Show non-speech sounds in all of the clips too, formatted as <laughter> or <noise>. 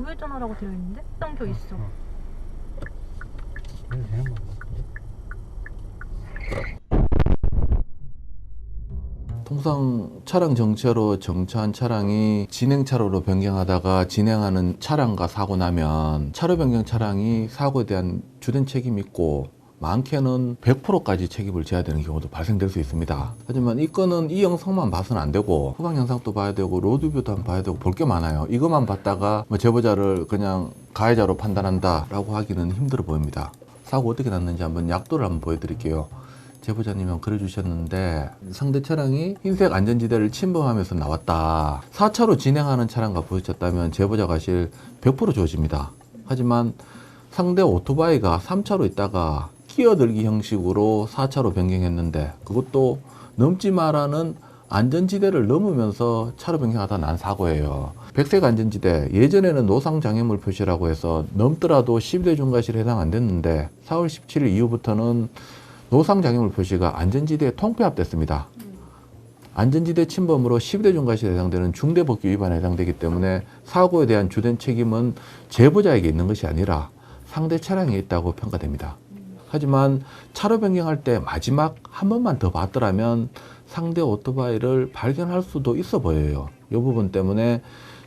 우회전하라고 되어 있는데 당겨 있어. 어. 되는? 통상 차량 정체로 정차한 차량이 진행 차로로 변경하다가 진행하는 차량과 사고 나면 차로 변경 차량이 사고에 대한 주된 책임이 있고 많게는 100%까지 책임을 져야 되는 경우도 발생될 수 있습니다. 하지만 이 건은 이 영상만 봐서는 안 되고 후방 영상도 봐야 되고 로드뷰도 한번 봐야 되고 볼 게 많아요. 이것만 봤다가 뭐 제보자를 그냥 가해자로 판단한다라고 하기는 힘들어 보입니다. 사고 어떻게 났는지 한번 약도를 한번 보여드릴게요. 제보자님은 그래 주셨는데 상대 차량이 흰색 안전지대를 침범하면서 나왔다. 4차로 진행하는 차량과 부딪혔다면 제보자 과실 100% 주어집니다. 하지만 상대 오토바이가 3차로 있다가 끼어들기 형식으로 4차로 변경했는데 그것도 넘지 마라는 안전지대를 넘으면서 차로 변경하다 난 사고예요. 백색 안전지대 예전에는 노상 장애물 표시라고 해서 넘더라도 12대 중과실에 해당 안 됐는데 4월 17일 이후부터는 노상 장애물 표시가 안전지대에 통폐합됐습니다. 안전지대 침범으로 12대 중과실에 해당되는 중대법규 위반에 해당되기 때문에 사고에 대한 주된 책임은 제보자에게 있는 것이 아니라 상대 차량에 있다고 평가됩니다. 하지만 차로 변경할 때 마지막 한 번만 더 봤더라면 상대 오토바이를 발견할 수도 있어 보여요. 이 부분 때문에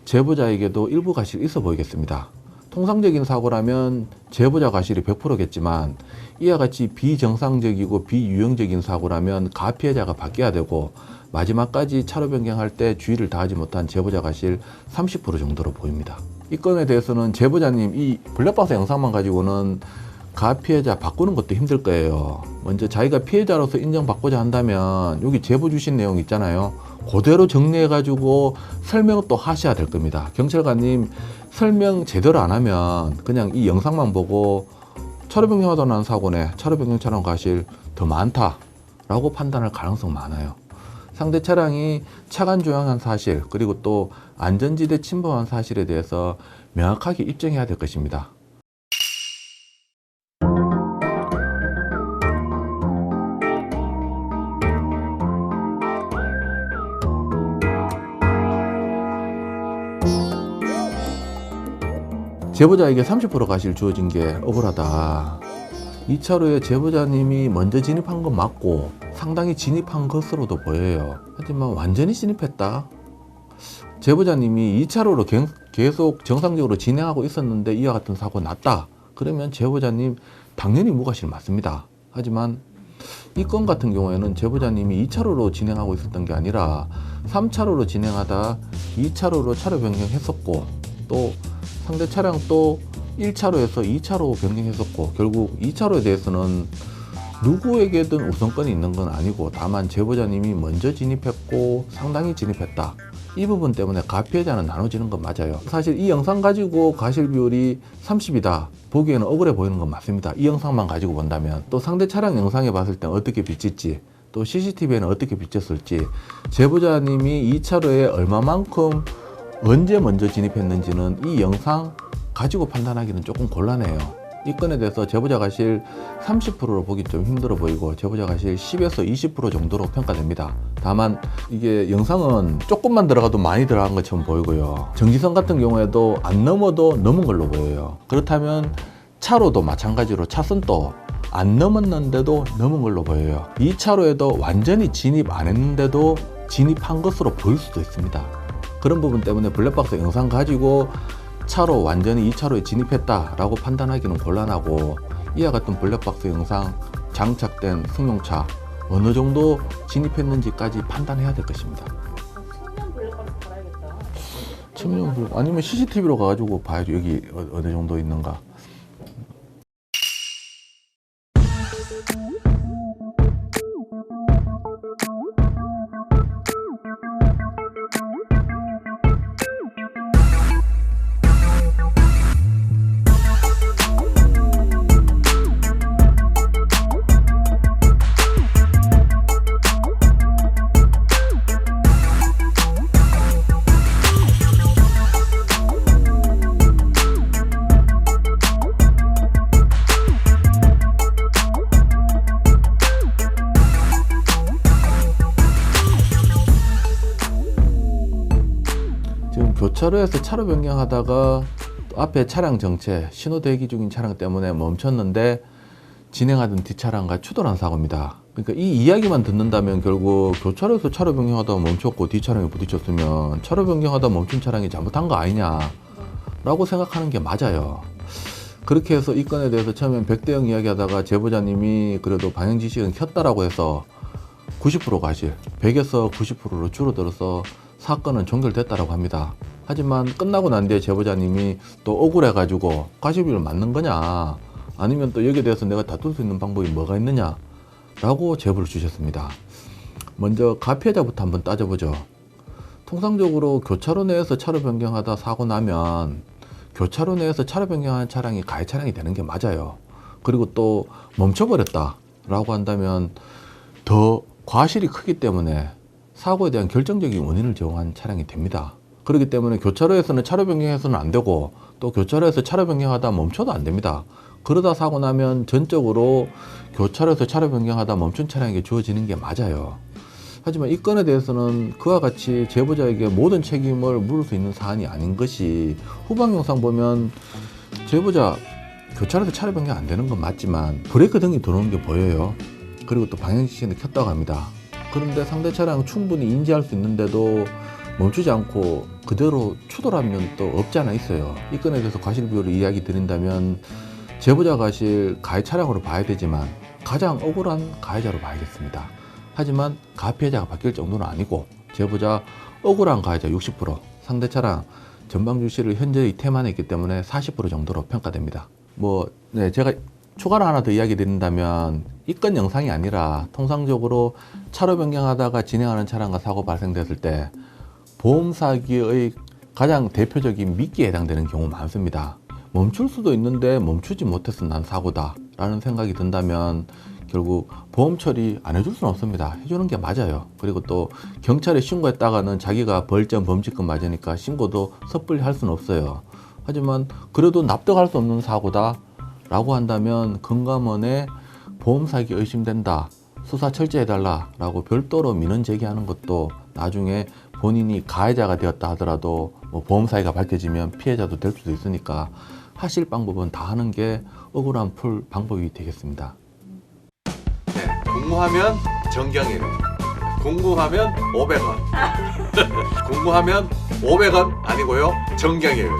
제보자에게도 일부 과실이 있어 보이겠습니다. 통상적인 사고라면 제보자 과실이 100%겠지만 이와 같이 비정상적이고 비유형적인 사고라면 가피해자가 바뀌어야 되고 마지막까지 차로 변경할 때 주의를 다하지 못한 제보자 과실 30% 정도로 보입니다. 이 건에 대해서는 제보자님 이 블랙박스 영상만 가지고는 가피해자 바꾸는 것도 힘들 거예요. 먼저 자기가 피해자로서 인정받고자 한다면 여기 제보 주신 내용 있잖아요. 그대로 정리해가지고 설명을 또 하셔야 될 겁니다. 경찰관님 설명 제대로 안 하면 그냥 이 영상만 보고 차로 변경하다 난 사고네 차로 변경 차량 과실 더 많다라고 판단할 가능성 많아요. 상대 차량이 차간 조향한 사실 그리고 또 안전지대 침범한 사실에 대해서 명확하게 입증해야 될 것입니다. 제보자에게 30% 과실 주어진 게 억울하다. 2차로에 제보자님이 먼저 진입한 건 맞고 상당히 진입한 것으로도 보여요. 하지만 완전히 진입했다. 제보자님이 2차로로 계속 정상적으로 진행하고 있었는데 이와 같은 사고 났다. 그러면 제보자님 당연히 무과실 맞습니다. 하지만 이 건 같은 경우에는 제보자님이 2차로로 진행하고 있었던 게 아니라 3차로로 진행하다 2차로로 차로 변경했었고 또 상대 차량 또 1차로에서 2차로 변경했었고 결국 2차로에 대해서는 누구에게든 우선권이 있는 건 아니고 다만 제보자님이 먼저 진입했고 상당히 진입했다. 이 부분 때문에 가피해자는 나눠지는 건 맞아요. 사실 이 영상 가지고 과실 비율이 30이다. 보기에는 억울해 보이는 건 맞습니다. 이 영상만 가지고 본다면 또 상대 차량 영상에 봤을 때 어떻게 비칠지 또 CCTV에는 어떻게 비쳤을지 제보자님이 2차로에 얼마만큼 언제 먼저 진입했는지는 이 영상 가지고 판단하기는 조금 곤란해요. 이 건에 대해서 제보자 과실 30%로 보기 좀 힘들어 보이고 제보자 과실 10에서 20% 정도로 평가됩니다. 다만 이게 영상은 조금만 들어가도 많이 들어간 것처럼 보이고요. 정지선 같은 경우에도 안 넘어도 넘은 걸로 보여요. 그렇다면 차로도 마찬가지로 차선도 안 넘었는데도 넘은 걸로 보여요. 이 차로에도 완전히 진입 안 했는데도 진입한 것으로 보일 수도 있습니다. 그런 부분 때문에 블랙박스 영상 가지고 차로 완전히 2차로에 진입했다라고 판단하기는 곤란하고 이와 같은 블랙박스 영상 장착된 승용차 어느 정도 진입했는지까지 판단해야 될 것입니다. 측면 불 아니면 CCTV로 가가지고 봐야죠 여기 어- 어느 정도 있는가. 교차로에서 차로 변경하다가 또 앞에 차량 정체, 신호 대기 중인 차량 때문에 멈췄는데 진행하던 뒷차량과 추돌한 사고입니다. 그러니까 이 이야기만 듣는다면 결국 교차로에서 차로 변경하다가 멈췄고 뒷차량이 부딪혔으면 차로 변경하다 멈춘 차량이 잘못한 거 아니냐라고 생각하는 게 맞아요. 그렇게 해서 이 건에 대해서 처음엔 100대0 이야기하다가 제보자님이 그래도 방향 지시는 켰다라고 해서 90% 과실, 100에서 90%로 줄어들어서 사건은 종결됐다라고 합니다. 하지만 끝나고 난 뒤에 제보자님이 또 억울해가지고 과실비를 맞는 거냐, 아니면 또 여기에 대해서 내가 다툴 수 있는 방법이 뭐가 있느냐, 라고 제보를 주셨습니다. 먼저 가피해자부터 한번 따져보죠. 통상적으로 교차로 내에서 차로 변경하다 사고 나면 교차로 내에서 차로 변경한 차량이 가해 차량이 되는 게 맞아요. 그리고 또 멈춰버렸다 라고 한다면 더 과실이 크기 때문에 사고에 대한 결정적인 원인을 제공한 차량이 됩니다. 그렇기 때문에 교차로에서는 차로 변경해서는 안 되고 또 교차로에서 차로 변경하다 멈춰도 안 됩니다. 그러다 사고 나면 전적으로 교차로에서 차로 변경하다 멈춘 차량에게 주어지는 게 맞아요. 하지만 이 건에 대해서는 그와 같이 제보자에게 모든 책임을 물을 수 있는 사안이 아닌 것이 후방 영상 보면 제보자 교차로에서 차로 변경 안 되는 건 맞지만 브레이크 등이 들어오는 게 보여요. 그리고 또 방향 지시는 켰다고 합니다. 그런데 상대 차량 충분히 인지할 수 있는데도 멈추지 않고 그대로 추돌하면 또 없지 않아 있어요. 이 건에 대해서 과실 비율을 이야기 드린다면 제보자 과실 가해 차량으로 봐야 되지만 가장 억울한 가해자로 봐야겠습니다. 하지만 가피해자가 바뀔 정도는 아니고 제보자 억울한 가해자 60% 상대 차량 전방 주시를 현재 이태만 했기 때문에 40% 정도로 평가됩니다. 뭐 네, 제가 추가로 하나 더 이야기 드린다면 이건 영상이 아니라 통상적으로 차로 변경하다가 진행하는 차량과 사고 발생됐을 때 보험 사기의 가장 대표적인 미끼에 해당되는 경우 많습니다. 멈출 수도 있는데 멈추지 못해서 난 사고다 라는 생각이 든다면 결국 보험 처리 안 해줄 수는 없습니다. 해주는 게 맞아요. 그리고 또 경찰에 신고했다가는 자기가 벌점 범칙금 맞으니까 신고도 섣불리 할 수는 없어요. 하지만 그래도 납득할 수 없는 사고다 라고 한다면 금감원에 보험 사기 의심된다. 수사 철저해달라 라고 별도로 민원 제기하는 것도 나중에 본인이 가해자가 되었다 하더라도 뭐 보험 사기가 밝혀지면 피해자도 될 수도 있으니까 하실 방법은 다 하는 게 억울한 풀 방법이 되겠습니다. 네, 공모하면 정경일 공모하면 500원 <laughs> 공모하면 500원 아니고요 정경일